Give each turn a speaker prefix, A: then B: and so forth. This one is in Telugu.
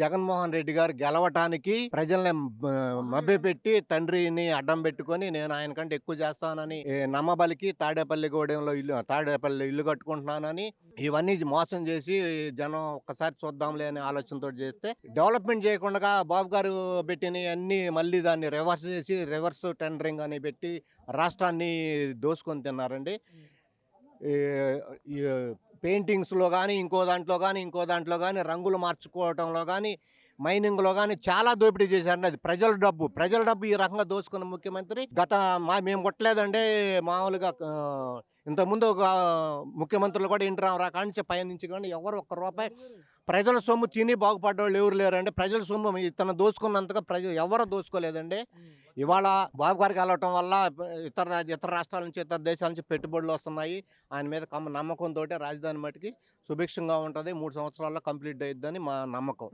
A: జగన్మోహన్ రెడ్డి గారు గెలవటానికి ప్రజల్ని మభ్యపెట్టి తండ్రిని అడ్డం పెట్టుకొని నేను ఆయన కంటే ఎక్కువ చేస్తానని నమ్మబలికి తాడేపల్లి గూడెంలో ఇల్లు తాడేపల్లి ఇల్లు కట్టుకుంటున్నానని ఇవన్నీ మోసం చేసి జనం ఒక్కసారి చూద్దాంలే అనే ఆలోచనతో చేస్తే డెవలప్మెంట్ చేయకుండా బాబు గారు పెట్టిన అన్ని మళ్ళీ దాన్ని రివర్స్ చేసి రివర్స్ టెండరింగ్ అని పెట్టి రాష్ట్రాన్ని దోసుకొని తిన్నారండి. పెయింటింగ్స్లో కానీ ఇంకో దాంట్లో కానీ ఇంకో దాంట్లో కానీ రంగులు మార్చుకోవటంలో కానీ మైనింగ్లో కానీ చాలా దోపిడీ చేశారండి అది. ప్రజల డబ్బు. ప్రజల డబ్బు ఈ రకంగా దోచుకున్న ముఖ్యమంత్రి గత మా మేము కొట్టలేదండి. మామూలుగా ఇంతకుముందు ఒక ముఖ్యమంత్రులు కూడా ఇంటి రామరా కానించి పయనించి కానీ ఎవరు ఒక్క రూపాయి ప్రజల సొమ్ము తిని బాగుపడ్డవాళ్ళు ఎవరు లేరండి. ప్రజల సొమ్ము ఇతను దోచుకున్నంతగా ప్రజలు ఎవరు దోచుకోలేదండి ఇవాళ బాబు గారికి వెళ్ళటం వల్ల ఇతర ఇతర రాష్ట్రాల నుంచి ఇతర దేశాల నుంచి పెట్టుబడులు వస్తున్నాయి. ఆయన మీద కమ్మ నమ్మకంతో రాజధాని మటుకి సుభిక్షంగా ఉంటుంది. మూడు సంవత్సరాల్లో కంప్లీట్ అయ్యిద్దని మా నమ్మకం.